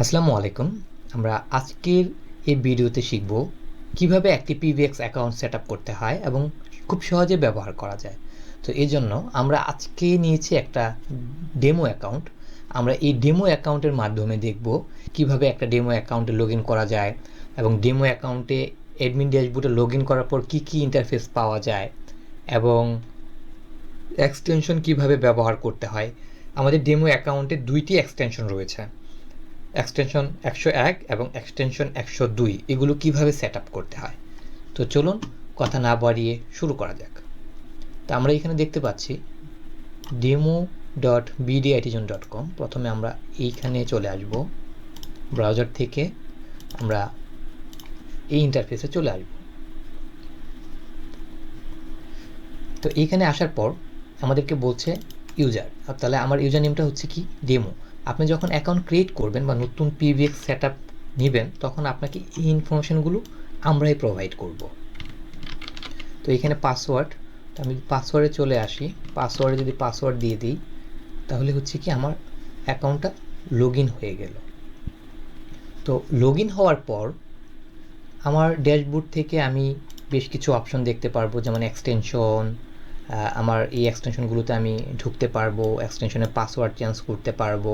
আসসালামু আলাইকুম। আমরা আজকের এই ভিডিওতে শিখব কীভাবে একটি পিভিএক্স অ্যাকাউন্ট সেট করতে হয় এবং খুব সহজে ব্যবহার করা যায়। তো এই জন্য আমরা আজকে নিয়েছি একটা ডেমো অ্যাকাউন্ট আমরা এই ডেমো অ্যাকাউন্টের মাধ্যমে দেখব কীভাবে একটা ডেমো অ্যাকাউন্টে লগ করা যায় এবং ডেমো অ্যাকাউন্টে অ্যাডমিন ড্যাশবোর্ডে লগ করার পর কী কী ইন্টারফেস পাওয়া যায় এবং এক্সটেনশন কীভাবে ব্যবহার করতে হয়। আমাদের ডেমো অ্যাকাউন্টে দুইটি এক্সটেনশন রয়েছে। এক্সটেনশন একশো এক এবং এক্সটেনশন একশো দুই, এগুলো কীভাবে সেট আপ করতে হয়? তো চলুন কথা না বাড়িয়ে শুরু করা যাক। তো আমরা এখানে দেখতে পাচ্ছি demo dot BD IT zone dot com প্রথমে আমরা এইখানে চলে আসব ব্রাউজার থেকে আমরা এই ইন্টারফেসে চলে আসব। তো এইখানে আসার পর আমাদেরকে বলছে ইউজার তাহলে আমার ইউজার নেমটা হচ্ছে কি? ডেমো আপনি যখন অ্যাকাউন্ট ক্রিয়েট করবেন বা নতুন পিভিএক্স সেট আপ নেবেন, তখন আপনাকে এই ইনফরমেশনগুলো আমরাই প্রোভাইড করব। তো এখানে পাসওয়ার্ড তো আমি পাসওয়ার্ডে চলে আসি। পাসওয়ার্ডে যদি পাসওয়ার্ড দিয়ে দিই, তাহলে হচ্ছে কি আমার অ্যাকাউন্টটা লগ হয়ে গেল। তো লগ হওয়ার পর আমার ড্যাশবোর্ড থেকে আমি বেশ কিছু অপশন দেখতে পারব, যেমন এক্সটেনশন আমার এই এক্সটেনশনগুলোতে আমি ঢুকতে পারব, এক্সটেনশনের পাসওয়ার্ড চেঞ্জ করতে পারব।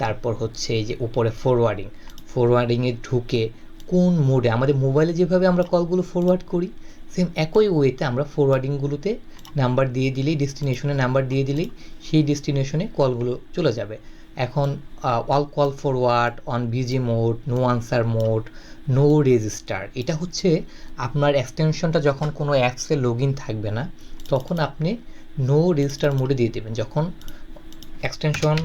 তারপর হচ্ছে এই যে উপরে ফরওয়ার্ডিং ফরওয়ার্ডিংয়ে ঢুকে কোন মোডে আমাদের মোবাইলে যেভাবে আমরা কলগুলো ফরওয়ার্ড করি সেম একই ওয়েতে আমরা ফরওয়ার্ডিংগুলোতে নাম্বার দিয়ে দিলেই ডেস্টিনেশনে নাম্বার দিয়ে দিলেই সেই ডেস্টিনেশনে কলগুলো চলে যাবে। এখন all call forward on busy mode no answer mode no register এটা হচ্ছে আপনার এক্সটেনশনটা যখন কোনো অ্যাপসে লগ ইন থাকবে না তখন আপনি নো রেজিস্টার মোডে দিয়ে দেবেন। যখন extension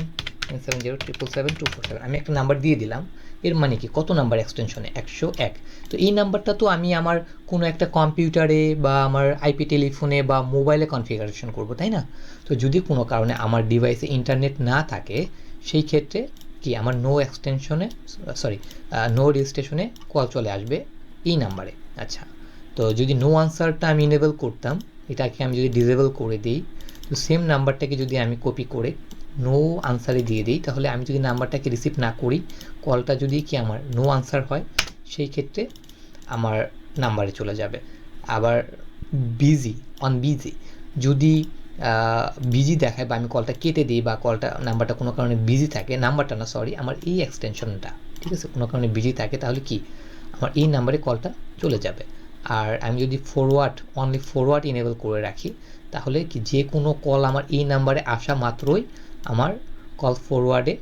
seven zero triple seven two four seven আমি একটা নাম্বার দিয়ে দিলাম। এর মানে কি? কত নাম্বার এক্সটেনশনে একশো এক। তো এই নাম্বারটা তো আমি আমার কোনো একটা কম্পিউটারে বা আমার আইপি টেলিফোনে বা মোবাইলে কনফিগারেশন করব, তাই না? তো যদি কোনো কারণে আমার ডিভাইসে ইন্টারনেট না থাকে, সেই ক্ষেত্রে কি আমার নো এক্সটেনশনে সরি নো রেজিস্ট্রেশনে কল চলে আসবে এই নাম্বারে আচ্ছা তো যদি নো আনসারটা আমি ইনেবল করতাম এটাকে আমি যদি ডিসেবল করে দিই, তো সেম নাম্বারটাকে যদি আমি কপি করে নো আনসারে দিয়ে দিই, তাহলে আমি যদি নাম্বারটাকে রিসিভ না করি কলটা যদি কি আমার নো আনসার হয়, সেই ক্ষেত্রে আমার নাম্বারে চলে যাবে। আবার বিজি অন বিজি যদি বিজি দেখায় বা আমি কলটা কেটে দিই বা কলটা নাম্বারটা কোনো কারণে বিজি থাকে নাম্বারটা না সরি আমার এই এক্সটেনশনটা ঠিক আছে? কোনো কারণে বিজি থাকে, তাহলে কি? আমার এই নাম্বারে কলটা চলে যাবে। আর আমি যদি ফরওয়ার্ড অনলি ফরওয়ার্ড ইনেবল করে রাখি, তাহলে কি যে কোনো কল আমার এই নাম্বারে আসা মাত্রই আমার কল ফরওয়ার্ডে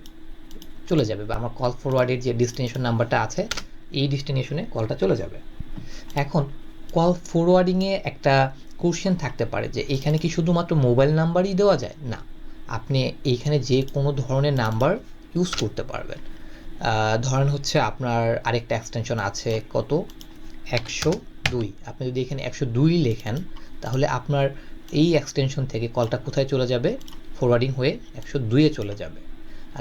চলে যাবে বা আমার কল ফরওয়ার্ডের যে ডেস্টিনেশন নাম্বারটা আছে, এই ডেস্টিনেশনে কলটা চলে যাবে। এখন কল ফরওয়ার্ডিংয়ে একটা কোশ্চেন থাকতে পারে যে এখানে কি শুধুমাত্র মোবাইল নাম্বারই দেওয়া যায়? না, আপনি এইখানে যে কোনো ধরনের নাম্বার ইউজ করতে পারবেন। ধরেন হচ্ছে আপনার আরেকটা এক্সটেনশন আছে, কত? একশো দুই। আপনি যদি এখানে একশো দুই লেখেন, তাহলে আপনার এই এক্সটেনশন থেকে কলটা কোথায় চলে যাবে? ফরওয়ার্ডিং হয়ে একশো দুইয়ে চলে যাবে।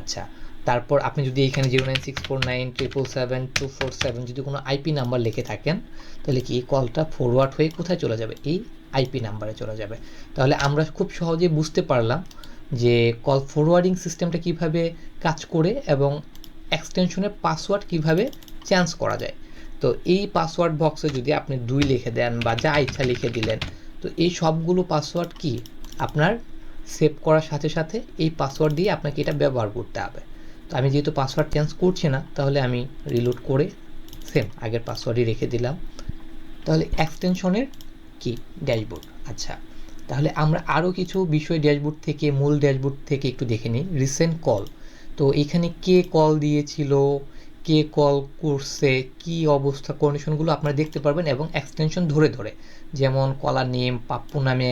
আচ্ছা তারপর আপনি যদি এখানে zero nine six four nine triple seven two four seven যদি কোনো আইপি নাম্বার লিখে থাকেন, তাহলে কি এই কলটা ফরওয়ার্ড হয়ে কোথায় চলে যাবে? এই আইপি নাম্বারে চলে যাবে। তাহলে আমরা খুব সহজে বুঝতে পারলাম যে কল ফরওয়ার্ডিং সিস্টেমটা কীভাবে কাজ করে এবং এক্সটেনশনের পাসওয়ার্ড কীভাবে চেঞ্জ করা যায়। তো এই পাসওয়ার্ড বক্সে যদি আপনি দুই লিখে দেন বা যা ইচ্ছা লিখে দিলেন, তো এই সবগুলো পাসওয়ার্ড কি? আপনার সেভ করার সাথে সাথে এই পাসওয়ার্ড দিয়ে আপনাকে এটা ব্যবহার করতে হবে। তো আমি যেহেতু পাসওয়ার্ড চেঞ্জ করছি না, তাহলে আমি রিলোড করে সেম আগের পাসওয়ার্ডই রেখে দিলাম। তাহলে এক্সটেনশনের কি? ড্যাশবোর্ড আচ্ছা তাহলে আমরা আরও কিছু বিষয় ড্যাশবোর্ড থেকে, মূল ড্যাশবোর্ড থেকে একটু দেখে নিই। রিসেন্ট কল তো এখানে কে কল দিয়েছিল? কে কল করছে, কি অবস্থা কন্ডিশনগুলো আপনারা দেখতে পারবেন এবং এক্সটেনশন ধরে ধরে। যেমন কলার নেম পাপ্পু নামে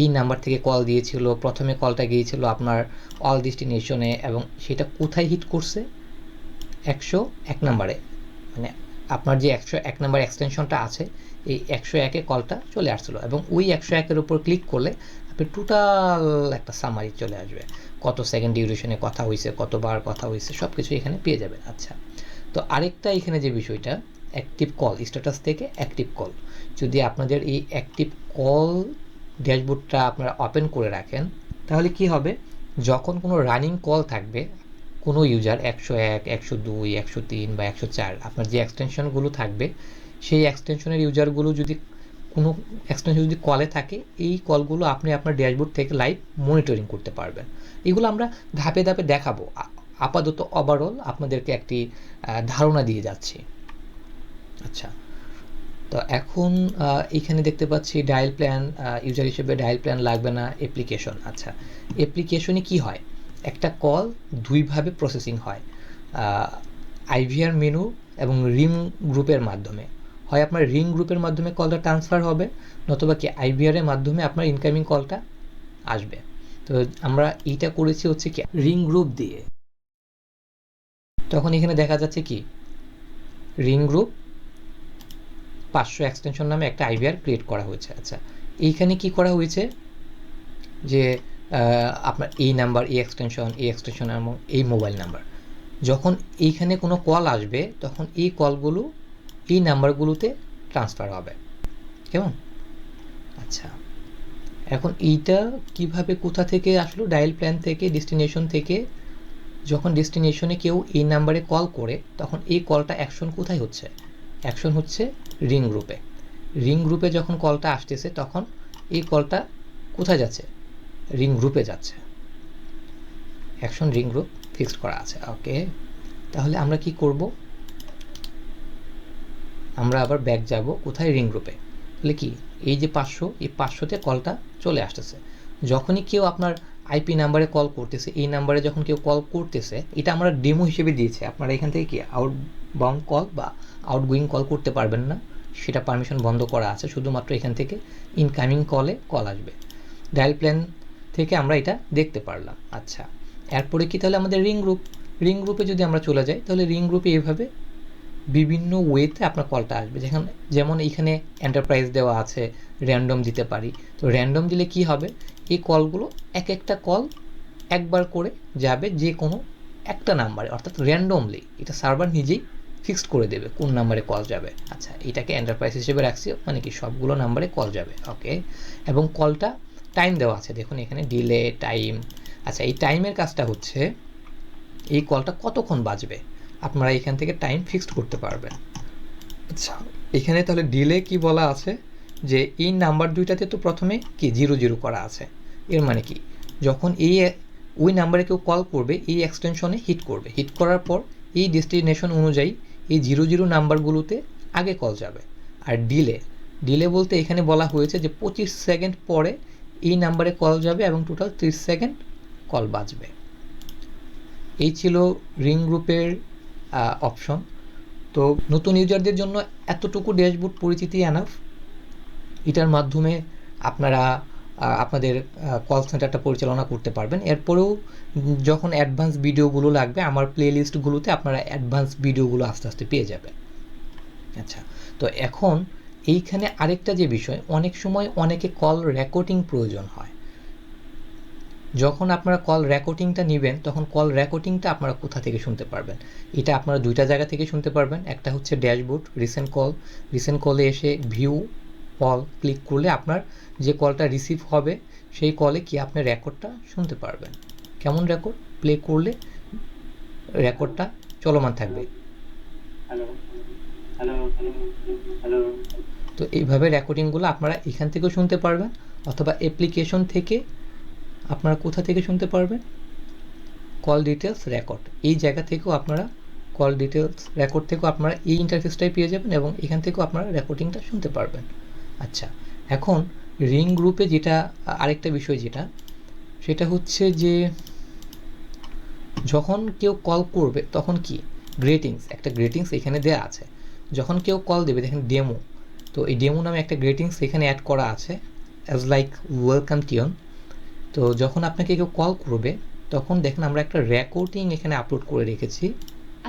এই নাম্বার থেকে কল দিয়েছিল, প্রথমে কলটা গিয়েছিল আপনার অল ডেস্টিনেশনে এবং সেটা কোথায় হিট করছে? একশো এক নাম্বারে মানে আপনার যে একশো এক নাম্বার এক্সটেনশনটা আছে, এই একশো একে কলটা চলে আসছিল এবং ওই একশো একের উপর ক্লিক করলে আপনি টোটাল একটা সামারি চলে আসবে। কত সেকেন্ড ডিউরেশনে কথা হয়েছে কতবার কথা হয়েছে সব কিছু এখানে পেয়ে যাবেন। আচ্ছা তো আরেকটা এখানে যে বিষয়টা অ্যাক্টিভ কল স্ট্যাটাস থেকে অ্যাক্টিভ কল যদি আপনাদের এই অ্যাক্টিভ কল ড্যাশবোর্ডটা আপনারা ওপেন করে রাখেন, তাহলে কি হবে? যখন কোনো রানিং কল থাকবে, কোনো ইউজার একশো এক, একশো দুই, একশো তিন বা একশো চার, আপনার যে এক্সটেনশনগুলো থাকবে, সেই এক্সটেনশনের ইউজারগুলো যদি কোনো এক্সটেনশন যদি কলে থাকে, এই কলগুলো আপনি আপনার ড্যাশবোর্ড থেকে লাইভ মনিটরিং করতে পারবেন। এগুলো আমরা ধাপে ধাপে দেখাবো। আপাতত ওভারঅল আপনাদেরকে একটি ধারণা দিয়ে যাচ্ছি। আচ্ছা। তো এখন এখানে দেখতে পাচ্ছি ডায়াল প্ল্যান ইউজার হিসেবে ডায়াল প্ল্যান লাগবে না অ্যাপ্লিকেশন আচ্ছা অ্যাপ্লিকেশনে কি হয়? একটা কল দুইভাবে প্রসেসিং হয়। আইভিআর মেনু এবং রিং গ্রুপের মাধ্যমে। হয় আপনার রিং গ্রুপের মাধ্যমে কলটা ট্রান্সফার হবে, নতুবা কি আইভিআর এর মাধ্যমে আপনার ইনকামিং কলটা আসবে। তো আমরা এইটা করেছি হচ্ছে কি রিং গ্রুপ দিয়ে। তখন এখানে দেখা যাচ্ছে কি রিং গ্রুপ পাঁচশো এক্সটেনশন নামে একটা আইভিআর ক্রিয়েট করা হয়েছে। আচ্ছা এইখানে কি করা হয়েছে? যে আপনার এই নাম্বার এই এক্সটেনশন এই এক্সটেনশন এবং এই মোবাইল নাম্বার যখন এইখানে কোনো কল আসবে, তখন এই কলগুলো এই নাম্বারগুলোতে ট্রান্সফার হবে। কেমন? আচ্ছা। এখন এইটা কীভাবে, কোথা থেকে আসলো ডায়াল প্ল্যান থেকে ডেস্টিনেশন থেকে? যখন ডেস্টিনেশনে কেউ এই নাম্বারে কল করে, তখন এই কলটা অ্যাকশন কোথায় হচ্ছে? অ্যাকশন হচ্ছে রিং গ্রুপে রিং গ্রুপে যখন কলটা আসতেছে, তখন এই কলটা কোথায় যাচ্ছে? রিং গ্রুপে যাচ্ছে। অ্যাকশন রিং গ্রুপ ফিক্সড করা আছে। ওকে তাহলে আমরা কি করব? আমরা আবার ব্যাক যাব কোথায় রিং গ্রুপে তাহলে কি, এই যে পাঁচশো, এই পাঁচশোতে কলটা চলে আসতেছে। যখনই কেউ আপনার আইপি নাম্বারে কল করতেছে, এই নাম্বারে যখন কেউ কল করতেছে, এটা আমরা ডেমো হিসেবে দিয়েছি। আপনারা এখান থেকে কি আউট বাউন্ড কল বা আউটগোয়িং কল করতে পারবেন না? সেটা পারমিশন বন্ধ করা আছে, শুধুমাত্র এখান থেকে ইনকামিং কলে কল আসবে। ডায়াল প্ল্যান থেকে আমরা এটা দেখতে পারলাম। আচ্ছা এরপরে কি তাহলে আমাদের রিং গ্রুপ রিং গ্রুপে যদি আমরা চলে যাই, তাহলে রিং গ্রুপে এইভাবে বিভিন্ন ওয়েতে আপনার কলটা আসবে। যেখানে, যেমন এখানে এন্টারপ্রাইজ দেওয়া আছে র্যান্ডম দিতে পারি। তো র্যান্ডম দিলে কি হবে? এই কলগুলো এক একটা কল একবার করে যাবে যে কোনো একটা নাম্বারে অর্থাৎ র্যান্ডমলি এটা সার্ভার নিজেই ফিক্সড করে দেবে কোন নাম্বারে কল যাবে। আচ্ছা এটাকে এন্টারপ্রাইজ হিসেবে রাখছি মানে কি সবগুলো নাম্বারে কল যাবে ওকে এবং কলটা টাইম দেওয়া আছে। দেখুন, এখানে ডিলে টাইম আচ্ছা এই টাইমের কাজটা হচ্ছে, এই কলটা কতক্ষণ বাজবে? আপনারা এখান থেকে টাইম ফিক্সড করতে পারবেন। আচ্ছা এখানে তাহলে ডিলে কি বলা আছে? যে এই নাম্বার দুইটাতে তো প্রথমে কি জিরো জিরো করা আছে। এর মানে কি? যখন এই, ওই নাম্বারে কেউ কল করবে, এই এক্সটেনশনে হিট করবে। হিট করার পর এই ডেস্টিনেশন অনুযায়ী এই জিরো জিরো নাম্বারগুলোতে আগে কল যাবে। আর ডিলে ডিলে বলতে এখানে বলা হয়েছে যে পঁচিশ সেকেন্ড পরে এই নাম্বারে কল যাবে এবং টোটাল ত্রিশ সেকেন্ড কল বাজবে। এই ছিল রিং গ্রুপের অপশন তো নতুন ইউজারদের জন্য এতটুকু ড্যাশবোর্ড পরিচিতি এনাফ এটার মাধ্যমে আপনারা আপনাদের কল সেন্টারটা পরিচালনা করতে পারবেন। এরপরেও যখন অ্যাডভান্স ভিডিওগুলো লাগবে, আমার প্লে লিস্টগুলোতে আপনারা অ্যাডভান্স ভিডিওগুলো আস্তে আস্তে পেয়ে যাবেন। আচ্ছা তো এখন এইখানে আরেকটা যে বিষয়, অনেক সময় অনেকে কল রেকর্ডিং প্রয়োজন হয়। যখন আপনারা কল রেকর্ডিংটা নেবেন তখন কল রেকর্ডিংটা আপনারা কোথা থেকে শুনতে পারবেন? এটা আপনারা দুইটা জায়গা থেকে শুনতে পারবেন। একটা হচ্ছে ড্যাশবোর্ড রিসেন্ট কল রিসেন্ট কলে এসে ভিউ কল ক্লিক করলে আপনার যে কলটা রিসিভ হবে সেই কলে কি আপনি রেকর্ডটা শুনতে পারবেন। কেমন রেকর্ড প্লে করলে রেকর্ডটা চলমান থাকবে। তো এইভাবে রেকর্ডিংগুলো আপনারা এখান থেকেও শুনতে পারবেন অথবা অ্যাপ্লিকেশন থেকে আপনারা কোথা থেকে শুনতে পারবেন? কল ডিটেলস রেকর্ড এই জায়গা থেকেও আপনারা কল ডিটেলস রেকর্ড থেকেও আপনারা এই ইন্টারফেসটাই পেয়ে যাবেন এবং এখান থেকেও আপনারা রেকর্ডিংটা শুনতে পারবেন। আচ্ছা এখন রিং গ্রুপে যেটা, আরেকটা বিষয় যেটা, সেটা হচ্ছে যে যখন কেউ কল করবে, তখন কি? গ্রেটিংস একটা গ্রেটিংস এখানে দেওয়া আছে। যখন কেউ কল দেবে, দেখেন ডেমো তো এই ডেমো নামে একটা গ্রেটিংস এখানে অ্যাড করা আছে অ্যাজ লাইক ওয়েলকাম টিউন তো যখন আপনাকে কেউ কল করবে তখন দেখেন আমরা একটা রেকর্ডিং এখানে আপলোড করে রেখেছি।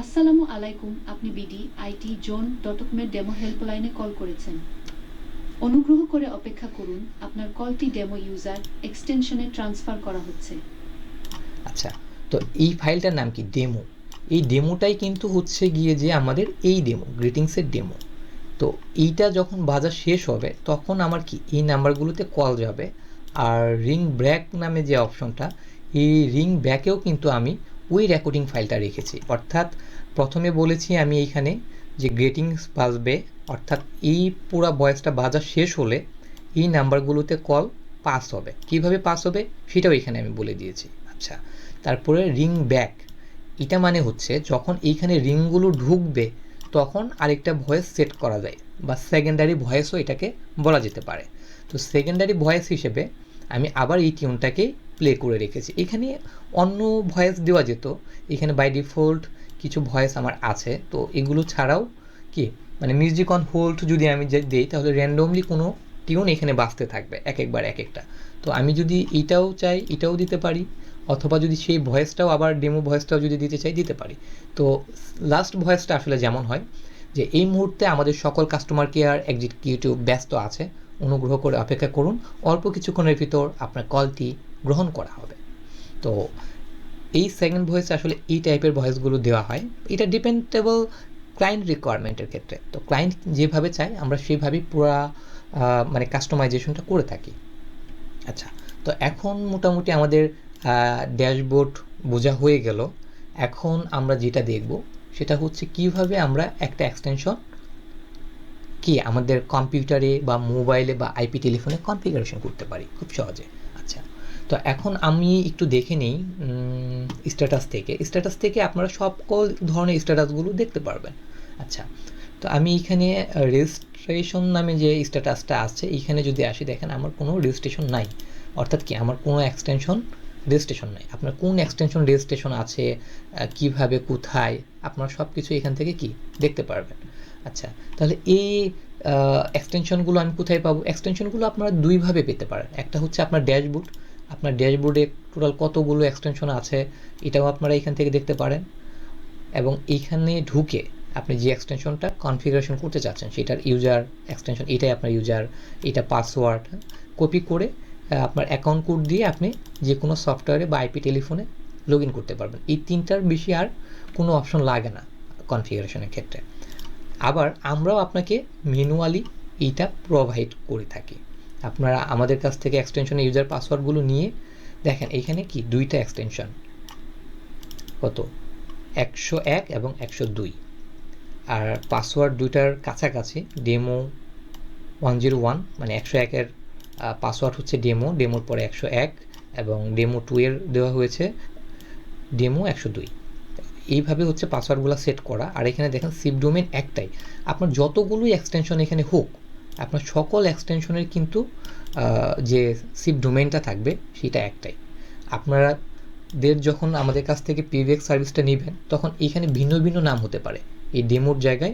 আসসালামু আলাইকুম আপনি বিডি আইটি জোন ডট কমের ডেমো হেল্পলাইনে কল করেছেন। অনুগ্রহ করে অপেক্ষা করুন আপনার কলটি ডেমো ইউজার এক্সটেনশনে ট্রান্সফার করা হচ্ছে। আচ্ছা তো এই ফাইলটার নাম কি? ডেমো এই ডেমোটাই কিন্তু হচ্ছে গিয়ে যে আমাদের এই ডেমো গ্রিটিংসের ডেমো তো এইটা যখন বাজার শেষ হবে তখন আমার কি? এই নাম্বারগুলোতে কল যাবে। আর রিং ব্র্যাক নামে যে অপশনটা এই রিং ব্যাকেও কিন্তু আমি ওই রেকর্ডিং ফাইলটা রেখেছি। অর্থাৎ প্রথমে বলেছি আমি এইখানে যে গ্রেটিংস বাজবে, অর্থাৎ এই পুরো ভয়েসটা বাজা শেষ হলে এই নাম্বারগুলোতে কল পাস হবে। কীভাবে পাস হবে? সেটাও এখানে আমি বলে দিয়েছি। আচ্ছা তারপরে রিং ব্যাক এটা মানে হচ্ছে যখন এইখানে রিংগুলো ঢুকবে, তখন আরেকটা ভয়েস সেট করা যায়, বা সেকেন্ডারি ভয়েসও এটাকে বলা যেতে পারে। তো সেকেন্ডারি ভয়েস হিসেবে আমি আবার এই টিউনটাকে প্লে করে রেখেছি। এখানে অন্য ভয়েস দেওয়া যেত, এখানে বাই ডিফল্ট কিছু ভয়েস আমার আছে, তো এগুলো ছাড়াও কি মানে মিউজিক অন হোল্ড যদি আমি দিই, তাহলে র্যান্ডমলি কোনো টিউন এখানে বাঁচতে থাকবে, এক একবার এক একটা। তো আমি যদি এটাও চাই, এটাও দিতে পারি, অথবা যদি সেই ভয়েসটাও আবার ডেমো ভয়েসটাও যদি দিতে চাই, দিতে পারি। তো লাস্ট ভয়েসটা আসলে যেমন হয়, যে এই মুহূর্তে আমাদের সকল কাস্টমার কেয়ার এক্সিকিউটিভ ব্যস্ত আছে অনুগ্রহ করে অপেক্ষা করুন। অল্প কিছুক্ষণের ভিতর আপনার কলটি গ্রহণ করা হবে। তো, এই সেকেন্ড ভয়েস আসলে এই টাইপের ভয়েসগুলো দেওয়া হয়। এটা ডিপেন্ডেবল ক্লায়েন্ট রিকোয়ারমেন্টের ক্ষেত্রে। তো ক্লায়েন্ট যেভাবে চায়, আমরা সেভাবেই পুরা মানে কাস্টমাইজেশনটা করে থাকি। আচ্ছা তো এখন মোটামুটি আমাদের ড্যাশবোর্ড বোঝা হয়ে গেল। এখন আমরা যেটা দেখব, সেটা হচ্ছে কীভাবে আমরা একটা এক্সটেনশন কি আমাদের কম্পিউটারে বা মোবাইলে বা আইপি টেলিফোনে কনফিগারেশন করতে পারি? খুব সহজে। আচ্ছা তো এখন আমি একটু দেখে নিই স্ট্যাটাস থেকে। স্ট্যাটাস থেকে আপনারা সকল ধরনের স্ট্যাটাসগুলো দেখতে পারবেন। আচ্ছা তো আমি এখানে রেজিস্ট্রেশন নামে যে স্ট্যাটাসটা আছে এখানে যদি আসি, দেখেন আমার কোনো রেজিস্ট্রেশন নাই। অর্থাৎ কি আমার কোনো এক্সটেনশন রেজিস্ট্রেশন নাই। আপনার কোন এক্সটেনশন রেজিস্ট্রেশন আছে কীভাবে, কোথায়, আপনার সব কিছু এখান থেকে কি দেখতে পারবেন। আচ্ছা তাহলে এই এক্সটেনশনগুলো আমি কোথায় পাবো? এক্সটেনশনগুলো আপনারা দুইভাবে পেতে পারেন। একটা হচ্ছে আপনার ড্যাশবোর্ড আপনার ড্যাশবোর্ডে টোটাল কতগুলো এক্সটেনশন আছে, এটাও আপনারা এখান থেকে দেখতে পারেন। এবং এইখানে ঢুকে আপনি যে এক্সটেনশনটা কনফিগারেশন করতে চাচ্ছেন, সেটার ইউজার এক্সটেনশন এটাই আপনার ইউজার এটা পাসওয়ার্ড কপি করে আপনার অ্যাকাউন্ট কোড দিয়ে আপনি যে কোনো সফটওয়্যারে বা আইপি টেলিফোনে লগ করতে পারবেন। এই তিনটার বেশি আর কোনো অপশন লাগে না কনফিগারেশনের ক্ষেত্রে। আবার আমরাও আপনাকে ম্যানুয়ালি এইটা প্রোভাইড করে থাকি। আপনারা আমাদের কাছ থেকে এক্সটেনশনের ইউজার পাসওয়ার্ডগুলো নিয়ে দেখেন, এখানে কি দুইটা এক্সটেনশন কত? একশো এক এবং একশো দুই। আর পাসওয়ার্ড দুইটার কাছাকাছি ডেমো ওয়ান জিরো ওয়ান মানে একশো একের পাসওয়ার্ড হচ্ছে ডেমো ডেমোর পরে একশো এক এবং ডেমো টু এর দেওয়া হয়েছে ডেমো একশো দুই। এইভাবে হচ্ছে পাসওয়ার্ডগুলো সেট করা। আর এখানে দেখেন সিপ ডোমেন একটাই। আপনার যতগুলোই এক্সটেনশন এখানে হোক, আপনার সকল এক্সটেনশনের কিন্তু যে সিপ ডোমেনটা থাকবে, সেটা একটাই। আপনারা দের যখন আমাদের কাছ থেকে পিভিএক্স সার্ভিসটা নেবেন, তখন এখানে ভিন্ন ভিন্ন নাম হতে পারে। এই ডেমোর জায়গায়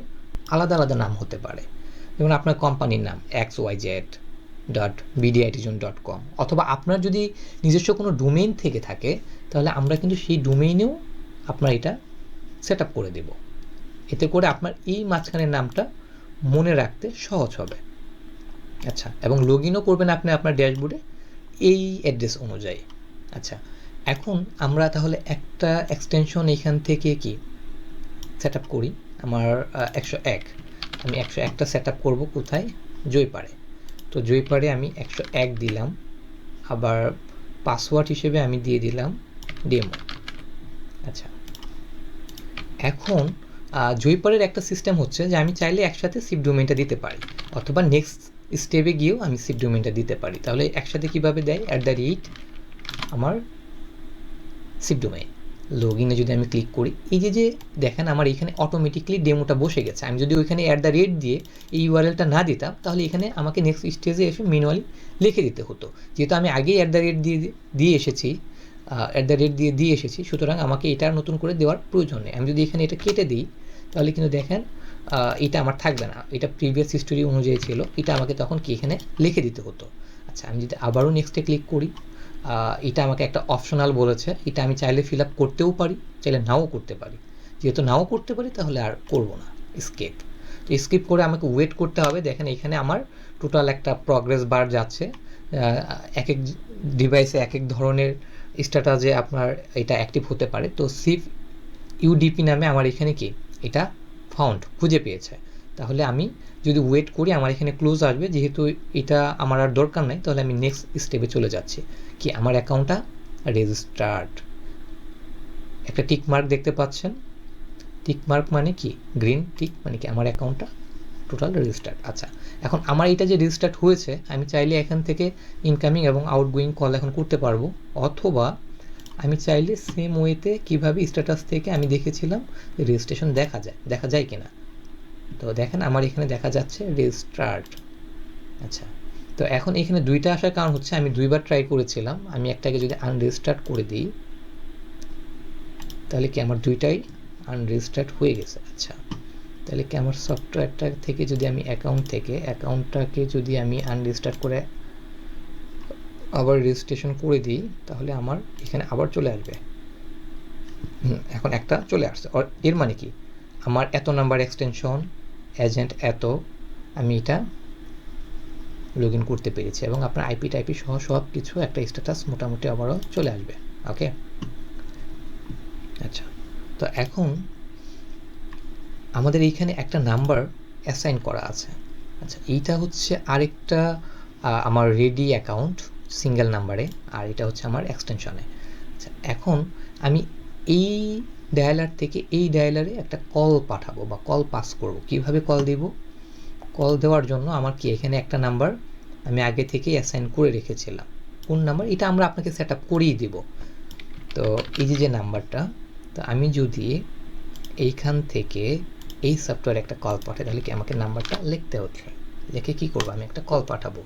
আলাদা আলাদা নাম হতে পারে। যেমন আপনার কোম্পানির নাম X Y Z dot BD IT zone dot com অথবা আপনার যদি নিজস্ব কোনো ডোমেইন থেকে থাকে, তাহলে আমরা কিন্তু সেই ডোমেইনেও আপনার এটা সেট করে দেব। এতে করে আপনার এই মাঝখানের নামটা মনে রাখতে সহজ হবে। আচ্ছা এবং লগ ইনও করবেন আপনি আপনার ড্যাশবোর্ডে এই অ্যাড্রেস অনুযায়ী। আচ্ছা এখন আমরা তাহলে একটা এক্সটেনশন এখান থেকে কি সেট করি? আমার একশো এক। আমি একশো একটা সেট আপ করব কোথায়? জয়পাড়ে। তো জয়পাড়ে আমি একশো এক দিলাম। আবার পাসওয়ার্ড হিসেবে আমি দিয়ে দিলাম ডেমো আচ্ছা এখন আহ, জয়পাড়ের একটা সিস্টেম হচ্ছে যে আমি চাইলে একসাথে সিপ ডোমেনটা দিতে পারি। অথবা নেক্সট স্টেপে গিয়েও আমি সিপ ডোমেনটা দিতে পারি। তাহলে একসাথে কীভাবে দেয়? অ্যাট দ্য রেট আমার সিপ ডোমেন লগ ইনে যদি আমি ক্লিক করি এই যে যে দেখেন আমার এখানে অটোমেটিকলি ডেমোটা বসে গেছে। আমি যদি ওইখানে অ্যাট দ্য রেট দিয়ে এই ইউআরএলটা না দিতাম তাহলে এখানে আমাকে নেক্সট স্টেজে এসে ম্যানুয়ালি লিখে দিতে হতো। যেহেতু আমি আগেই অ্যাট দ্য রেট দিয়ে দিয়ে এসেছি অ্যাট দ্য রেট দিয়ে দিয়ে এসেছি। সুতরাং আমাকে এটা নতুন করে দেওয়ার প্রয়োজন নেই। আমি যদি এখানে এটা কেটে দিই, তাহলে কিন্তু দেখেন এটা আমার থাকবে না। এটা প্রিভিয়াস হিস্টোরি অনুযায়ী ছিল। এটা আমাকে তখন কি এখানে লিখে দিতে হতো। আচ্ছা আমি যদি আবারও নেক্সটে ক্লিক করি এটা আমাকে একটা অপশনাল বলেছে। এটা আমি চাইলে ফিল আপ করতেও পারি, চাইলে নাও করতে পারি। যেহেতু নাও করতে পারি, তাহলে আর করব না। স্কেপ তো স্কিপ করে আমাকে ওয়েট করতে হবে। দেখেন, এখানে আমার টোটাল একটা প্রগ্রেস বার যাচ্ছে। এক এক ডিভাইসে এক এক ধরনের স্ট্যাটাসে আপনার এটা অ্যাক্টিভ হতে পারে। তো সিফ ইউডিপি নামে আমার এখানে কি? এটা ফাউন্ড খুঁজে পেয়েছে। তাহলে আমি যদি ওয়েট করি, আমার এখানে ক্লোজ আসবে। যেহেতু এটা আমার আর দরকার নাই, তাহলে আমি নেক্সট স্টেপে চলে যাচ্ছি। কি আমার অ্যাকাউন্টটা রেজিস্টার্ড একটা টিক মার্ক দেখতে পাচ্ছেন। টিক মার্ক মানে কি? গ্রিন টিক মানে কি? আমার অ্যাকাউন্টটা টোটাল রেজিস্টার্ড আচ্ছা এখন আমার এটা যে রেজিস্টার্ড হয়েছে, আমি চাইলে এখান থেকে ইনকামিং এবং আউটগোয়িং কল এখন করতে পারব, অথবা আমি চাইলে সেম ওয়েতে কীভাবে স্ট্যাটাস থেকে আমি দেখেছিলাম রেজিস্ট্রেশন দেখা যায় দেখা যায় কিনা। তো দেখেন, আমার এখানে দেখা যাচ্ছে রেজিস্টার্ড আচ্ছা তো এখন এখানে দুইটা আসার কারণ হচ্ছে, আমি দুইবার ট্রাই করেছিলাম, আমি একটাকে যদি আনরেজিস্টার্ড করে দিই, তাহলে কি আমার দুইটাই আনরেজিস্টার্ড হয়ে গেছে। আচ্ছা তাহলে কি আমার সফটওয়্যারটা থেকে যদি আমি অ্যাকাউন্ট থেকে অ্যাকাউন্টটাকে যদি আমি আনরেজিস্টার্ড করে আবার রেজিস্ট্রেশন করে দিই, তাহলে আমার এখানে আবার চলে আসবে। এখন একটা চলে আসছে। এর মানে কি? আমার এত নাম্বার এক্সটেনশন এজেন্ট এত, আমি এটা লগ ইন করতে পেরেছি এবং আপনার আইপি টাইপি সহ সব কিছু একটা স্ট্যাটাস মোটামুটি আবারও চলে আসবে। ওকে আচ্ছা তো এখন আমাদের এইখানে একটা নাম্বার অ্যাসাইন করা আছে। আচ্ছা এইটা হচ্ছে আরেকটা আমার রেডি অ্যাকাউন্ট সিঙ্গেল নাম্বারে আর এটা হচ্ছে আমার এক্সটেনশনে আচ্ছা এখন আমি এই ডায়ালার থেকে এই ডায়ালারে একটা কল পাঠাবো বা কল পাস করব। কীভাবে কল দিব? কল দেওয়ার জন্য আমার কি এখানে একটা নাম্বার আমি আগে থেকেই অ্যাসাইন করে রেখেছিলাম। কোন নাম্বার এটা আমরা আপনাকে সেট আপ করিয়ে দিব। তো এই যে যে নাম্বারটা তো আমি যদি এইখান থেকে এই সফটওয়্যার একটা কল পাঠায় তাহলে কি আমাকে নাম্বারটা লিখতে হচ্ছে? লিখে কি করব আমি একটা কল পাঠাবো।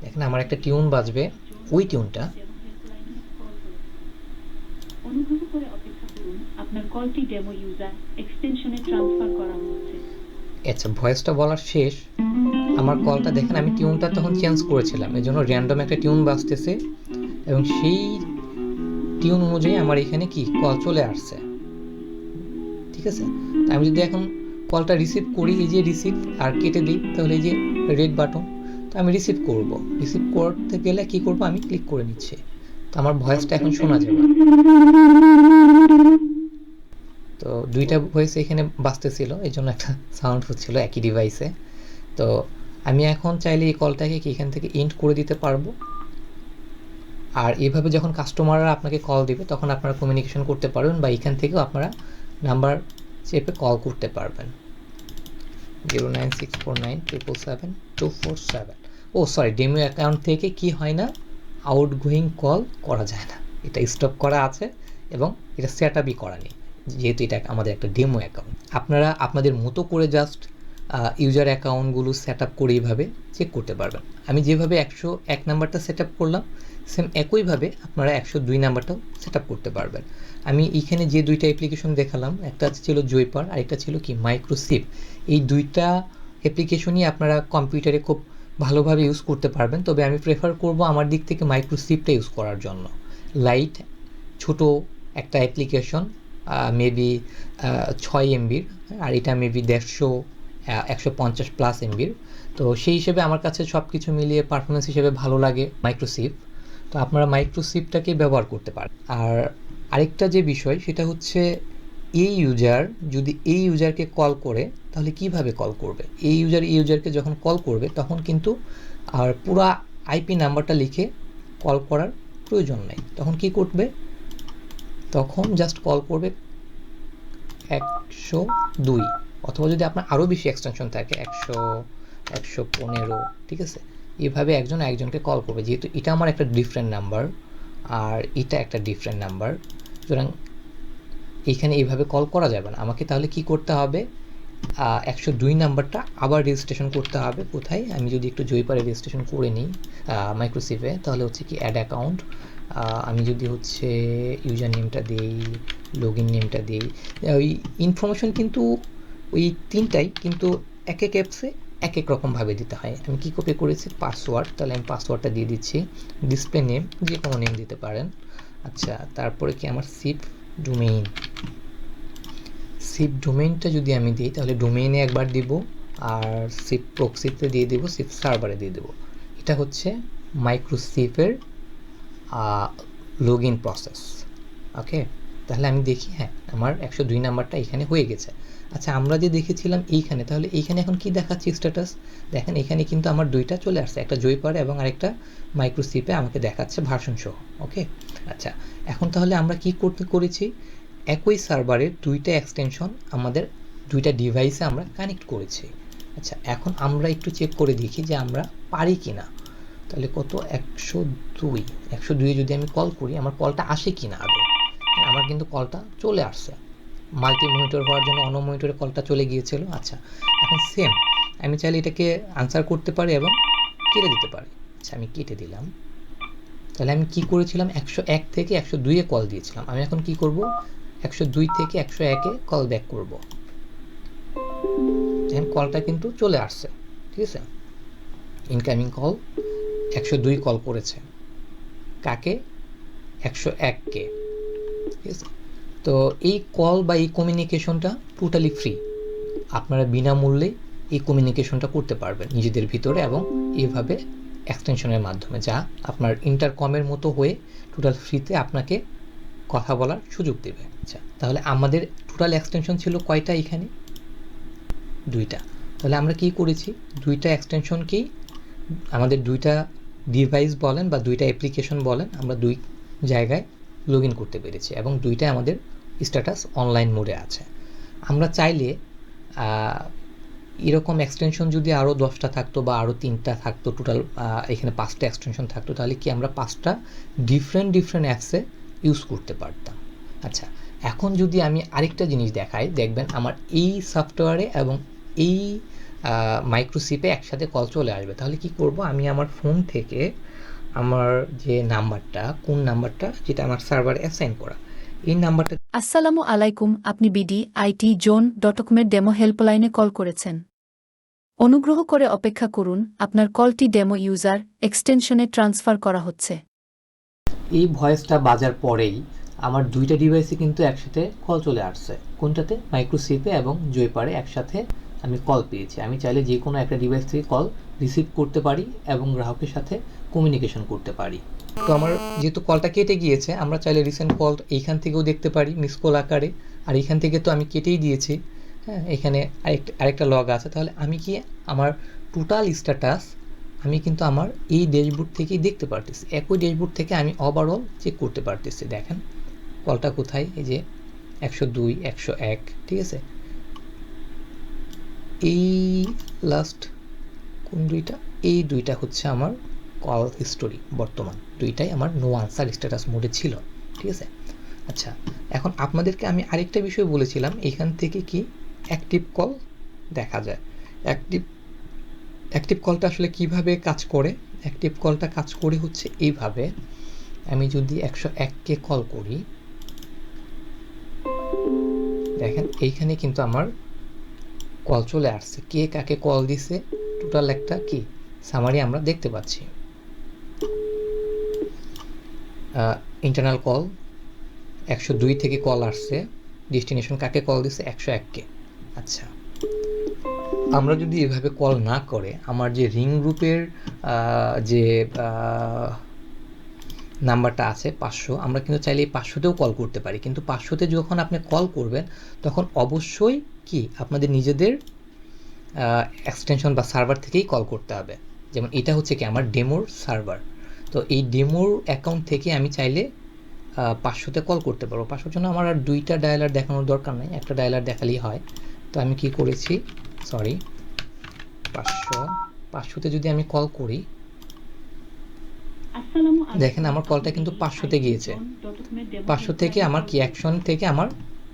দেখেন আমার একটা টিউন বাজবে। ওই টিউনটা অনুগ্রহ করে অপেক্ষা করুন আপনার কলটি ডেমো ইউজার এক্সটেনশনে ট্রান্সফার করা হচ্ছে। আচ্ছা ভয়েসটা বলার শেষ। আমার কলটা দেখেন আমি টিউনটা তখন চেঞ্জ করেছিলাম এই জন্য র্যান্ডম একটা টিউন বাজতেছে। এবং সেই টিউন অনুযায়ী আমার এখানে কি? কল চলে আসছে। আছে? আমি যদি এখন কলটা রিসিভ করি, এই যে রিসিভ আর কেটে দিই, তাহলে এই যে রেড বাটন তো আমি রিসিভ করব। রিসিভ করতে গেলে কি করব? আমি ক্লিক করে নিচ্ছি। তো আমার ভয়েসটা এখন শোনা যাবে। তো দুইটা ভয়েস এখানে বাজতেছিল, এই জন্য একটা সাউন্ড হচ্ছিল একই ডিভাইসে তো আমি এখন চাইলে এই কলটাকে কি এখান থেকে এন্ড করে দিতে পারব? আর এভাবে যখন কাস্টমাররা আপনাকে কল দিবে, তখন আপনারা কমিউনিকেশন করতে পারবেন বা এখান থেকেও আপনারা নাম্বার চেপে কল করতে পারবেন। Zero nine six four nine triple seven two four seven ও সরি ডেমো অ্যাকাউন্ট থেকে কি হয় না? আউটগোয়িং কল করা যায় না। এটা স্টপ করা আছে এবং এটা সেট আপই করা নেই। যেহেতু এটা আমাদের একটা ডেমো অ্যাকাউন্ট। আপনারা আপনাদের মতো করে জাস্ট ইউজার অ্যাকাউন্টগুলো সেট আপ করে এইভাবে চেক করতে পারবেন। আমি যেভাবে একশো এক নাম্বারটা সেট আপ করলাম সেম একইভাবে আপনারা একশো দুই নাম্বারটাও সেট আপ করতে পারবেন। আমি এইখানে যে দুইটা অ্যাপ্লিকেশন দেখালাম, একটা ছিল জয়পার আর একটা ছিল কি? মাইক্রোসিপ এই দুইটা অ্যাপ্লিকেশনই আপনারা কম্পিউটারে খুব ভালোভাবে ইউজ করতে পারবেন। তবে আমি প্রেফার করব আমার দিক থেকে মাইক্রোসিপটা ইউজ করার জন্য। লাইট ছোট একটা অ্যাপ্লিকেশন মেবি ছয় এমবির আর এটা মেবি দেড়শো একশো পঞ্চাশ প্লাস এমবির তো সেই হিসেবে আমার কাছে সব কিছু মিলিয়ে পারফরমেন্স হিসেবে ভালো লাগে মাইক্রোসিপ তো আপনারা মাইক্রোসিপটাকে ব্যবহার করতে পারেন। আর আরেকটা যে বিষয়, সেটা হচ্ছে এই ইউজার যদি এই ইউজারকে কল করে, তাহলে কীভাবে কল করবে? এই ইউজার এই ইউজারকে যখন কল করবে, তখন কিন্তু আর পুরা আইপি নাম্বারটা লিখে কল করার প্রয়োজন নেই। তখন কি করবে? তখন জাস্ট কল করবে একশো দুই। অথবা যদি আপনার আরও বেশি এক্সটেনশন থাকে, একশো একশো পনেরো, ঠিক আছে? এভাবে একজন একজনকে কল করবে। যেহেতু এটা আমার একটা ডিফারেন্ট নাম্বার আর এটা একটা ডিফারেন্ট নাম্বার সুতরাং এইখানে এইভাবে কল করা যাবে না। আমাকে তাহলে কি করতে হবে? একশো দুই নাম্বারটা আবার রেজিস্ট্রেশন করতে হবে। কোথায়? আমি যদি একটু জয়পারে রেজিস্ট্রেশন করে নিই মাইক্রোসিপে তাহলে হচ্ছে কি অ্যাড অ্যাকাউন্ট আমি যদি হচ্ছে ইউজার নেমটা দিই লগ ইন নেমটা দিই, ওই ইনফরমেশন কিন্তু ওই তিনটাই, কিন্তু এক এক অ্যাপসে এক এক রকমভাবে দিতে হয়। আমি কী কপি করেছি? পাসওয়ার্ড তাহলে আমি পাসওয়ার্ডটা দিয়ে দিচ্ছি। ডিসপ্লে নেম যে কোনো নেম দিতে পারেন। আচ্ছা তারপরে কি আমার সিপ ডোমেইন সিপ ডোমেইনটা যদি আমি দিই, তাহলে ডোমেইনে একবার দিব, আর সিপ প্রক্সিতে দিয়ে দেবো সিপ সার্ভারে দিয়ে দেবো। এটা হচ্ছে মাইক্রোসিপের লগ ইন প্রসেস ওকে তাহলে আমি দেখি হ্যাঁ আমার একশো দুই নাম্বারটা এখানে হয়ে গেছে। আচ্ছা আমরা যে দেখেছিলাম এইখানে, তাহলে এইখানে এখন কি দেখাচ্ছে স্ট্যাটাস দেখেন, এখানে কিন্তু আমার দুইটা চলে আসছে, একটা জয়পারে এবং আরেকটা মাইক্রোসিপে আমাকে দেখাচ্ছে ভার্সন সহ ওকে আচ্ছা এখন তাহলে আমরা কি করতে করেছি? একই সার্ভারের দুইটা এক্সটেনশন আমাদের দুইটা ডিভাইসে আমরা কানেক্ট করেছি। আচ্ছা এখন আমরা একটু চেক করে দেখি যে আমরা পারি কি না তাহলে কত? একশো দুই একশো দুই যদি আমি কল করি, আমার কলটা আসে কি না আগে? কিন্তু কলটা চলে আসছে। মাল্টি মনিটর হওয়ার জন্য অন্য মনিটরে কলটা চলে গিয়েছিল। আচ্ছা এখন সেম আমি চাইলে এটাকে আনসার করতে পারি এবং কেটে দিতে পারি। আচ্ছা আমি কেটে দিলাম। তাহলে আমি কি করেছিলাম? একশো এক থেকে একশো দুইয়ে কল দিয়েছিলাম। আমি এখন কি করব? একশো দুই থেকে একশো একে কল ব্যাক করব। এখন কলটা কিন্তু চলে আসছে। ঠিক আছে? ইনকামিং কল একশো দুই কল করেছে। কাকে? একশো এককে তো এই কল বা এই কমিউনিকেশনটা টোটালি ফ্রি আপনারা বিনামূল্যে এই কমিউনিকেশনটা করতে পারবেন নিজেদের ভিতরে এবং এইভাবে এক্সটেনশনের মাধ্যমে, যা আপনার ইন্টারকমের মতো হয়ে টোটাল ফ্রিতে আপনাকে কথা বলার সুযোগ দেবে। আচ্ছা তাহলে আমাদের টোটাল এক্সটেনশন ছিল কয়টা এখানে? দুইটা। তাহলে আমরা কি করেছি? দুইটা এক্সটেনশনকেই আমাদের দুইটা ডিভাইস বলেন বা দুইটা অ্যাপ্লিকেশন বলেন, আমরা দুই জায়গায় লগ ইন করতে পেরেছি এবং দুইটাই আমাদের স্ট্যাটাস অনলাইন মোডে আছে। আমরা চাইলে এরকম এক্সটেনশন যদি আরও দশটা থাকতো বা আরও তিনটা থাকতো টোটাল এখানে পাঁচটা এক্সটেনশন থাকতো, তাহলে কি আমরা পাঁচটা ডিফারেন্ট ডিফারেন্ট অ্যাপসে ইউজ করতে পারতাম। আচ্ছা এখন যদি আমি আরেকটা জিনিস দেখাই, দেখবেন আমার এই সফটওয়্যারে এবং এই মাইক্রোসিপে একসাথে কল চলে আসবে। তাহলে কি করব? আমি আমার ফোন থেকে আমার যে নাম্বারটা কোন নাম্বারটা যেটা আমার সার্ভারে অ্যাসাইন করা। এই নাম্বারটা আসসালামু আলাইকুম আপনি বিডি আইটি জোন ডটকমের ডেমো হেল্পলাইনে কল করেছেন। অনুগ্রহ করে অপেক্ষা করুন আপনার কলটি ডেমো ইউজার এক্সটেনশনে ট্রান্সফার করা হচ্ছে। এই ভয়েসটা বাজার পরেই আমার দুইটা ডিভাইসে কিন্তু একসাথে কল চলে আসছে। কোনটাতে? মাইক্রোসিপে এবং জয়পারে একসাথে আমি কল পেয়েছি। আমি চাইলে যে কোনো একটা ডিভাইস থেকে কল রিসিভ করতে পারি এবং গ্রাহকের সাথে কমিউনিকেশন করতে পারি। তো আমার যেহেতু কলটা কেটে গিয়েছে, আমরা চাইলে রিসেন্ট কল এইখান থেকেও দেখতে পারি মিস কল আকারে। আর এইখান থেকে তো আমি কেটেই দিয়েছি। হ্যাঁ এখানে আরেকটা আরেকটা লগ আছে। তাহলে আমি কি আমার টোটাল স্ট্যাটাস আমি কিন্তু আমার এই ড্যাশবোর্ড থেকেই দেখতে পারতেছি। একই ড্যাশবোর্ড থেকে আমি ওভারঅল চেক করতে পারতেছি। দেখেন কলটা কোথায়? এই যে একশো দুই, একশো এক, ঠিক আছে? এই লাস্ট কোন দুইটা? এই দুইটা হচ্ছে আমার কল হিস্টোরি বর্তমান। দুইটাই আমার নো আনসার স্ট্যাটাস মোডে ছিল, ঠিক আছে? আচ্ছা এখন আপনাদেরকে আমি আরেকটা বিষয় বলেছিলাম, এখান থেকে কি অ্যাক্টিভ কল দেখা যায়? অ্যাক্টিভ অ্যাক্টিভ কলটা আসলে কীভাবে কাজ করে? অ্যাক্টিভ কলটা কাজ করে হচ্ছে এইভাবে, আমি যদি একশো এককে কল করি, দেখেন, এইখানে কিন্তু আমার কল চলে আসছে। কে কাকে কল দিছে? টোটাল একটা কি? সামারি আমরা দেখতে পাচ্ছি। ইন্টারনাল কল একশো দুই থেকে কল আসছে। ডেস্টিনেশন কাকে কল দিছে? একশো এককে। আচ্ছা। আমরা যদি এভাবে কল না করে, আমার যে রিং গ্রুপের যে নাম্বারটা আছে, পাঁচশো, আমরা কিন্তু চাইলে এই পাঁচশোতেও কল করতে পারি। কিন্তু পাঁচশোতে যখন আপনি কল করবেন, তখন অবশ্যই কি? আপনাদের নিজেদের এক্সটেনশন বা সার্ভার থেকেই কল করতে হবে। যেমন এটা হচ্ছে কি আমার ডেমোর সার্ভার তো এই ডেমোর অ্যাকাউন্ট থেকে আমি চাইলে পাঁচশোতে কল করতে পারব। পাঁচশোর জন্য আমার আর দুইটা ডায়ালার দেখানোর দরকার নেই। একটা ডায়ালার দেখালেই হয়। তো আমি কি করেছি? সরি পাঁচশো পাঁচশোতে যদি আমি কল করি দেখেন আমার কলটা কিন্তু পাঁচশোতে গিয়েছে। পাঁচশো থেকে আমার কি? অ্যাকশন থেকে আমার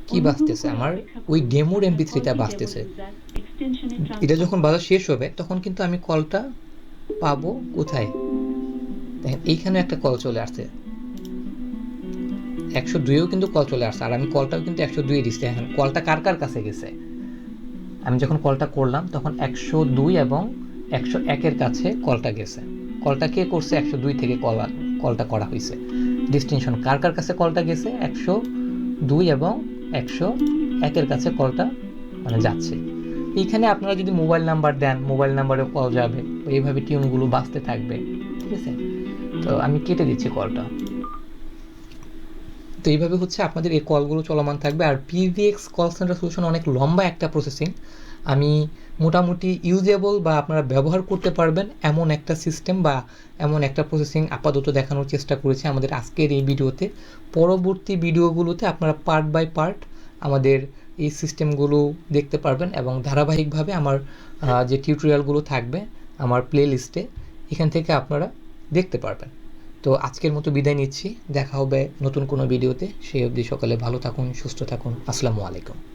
কি বাঁচতেছে? আমার ওই ডেমোর এমপি থ্রিটা বাঁচতেছে। এটা যখন বাজার শেষ হবে, তখন কিন্তু আমি কলটা পাবো কোথায়? দেখেন, এইখানে একটা কল চলে আসছে। একশো দুইয়েও কিন্তু কল চলে আসছে, আর আমি কলটাও কিন্তু একশো দুই দিচ্ছি এখন কলটা কার কার কাছে গেছে? আমি যখন কলটা করলাম, তখন একশো দুই এবং একশো একের কাছে কলটা গেছে। কলটা কে করছে? একশো দুই থেকে কল কলটা করা হয়েছে ডিস্টিংশন কার কার কাছে কলটা গেছে? একশো দুই এবং একশো একের কাছে কলটা মানে যাচ্ছে। এইখানে আপনারা যদি মোবাইল নাম্বার দেন, মোবাইল নাম্বারে কল যাবে এইভাবে টিউনগুলো বাঁচতে থাকবে, ঠিক আছে? তো আমি কেটে দিচ্ছি কলটা। তো এইভাবে হচ্ছে আপনাদের এই কলগুলো চলমান থাকবে। আর পিভিএক্স কল সেন্টার সলিউশন অনেক লম্বা একটা প্রসেসিং আমি মোটামুটি ইউজেবল বা আপনারা ব্যবহার করতে পারবেন এমন একটা সিস্টেম বা এমন একটা প্রসেসিং আপাতত দেখানোর চেষ্টা করেছি আমাদের আজকের এই ভিডিওতে। পরবর্তী ভিডিওগুলোতে আপনারা পার্ট বাই পার্ট আমাদের এই সিস্টেমগুলো দেখতে পারবেন এবং ধারাবাহিকভাবে আমার যে টিউটোরিয়ালগুলো থাকবে আমার প্লে লিস্টে এখান থেকে আপনারা দেখতে পারবেন। তো আজকের মতো বিদায় নিচ্ছি। দেখা হবে নতুন কোনো ভিডিওতে। সেই অবধি সকালে ভালো থাকুন, সুস্থ থাকুন। আসসালামু আলাইকুম।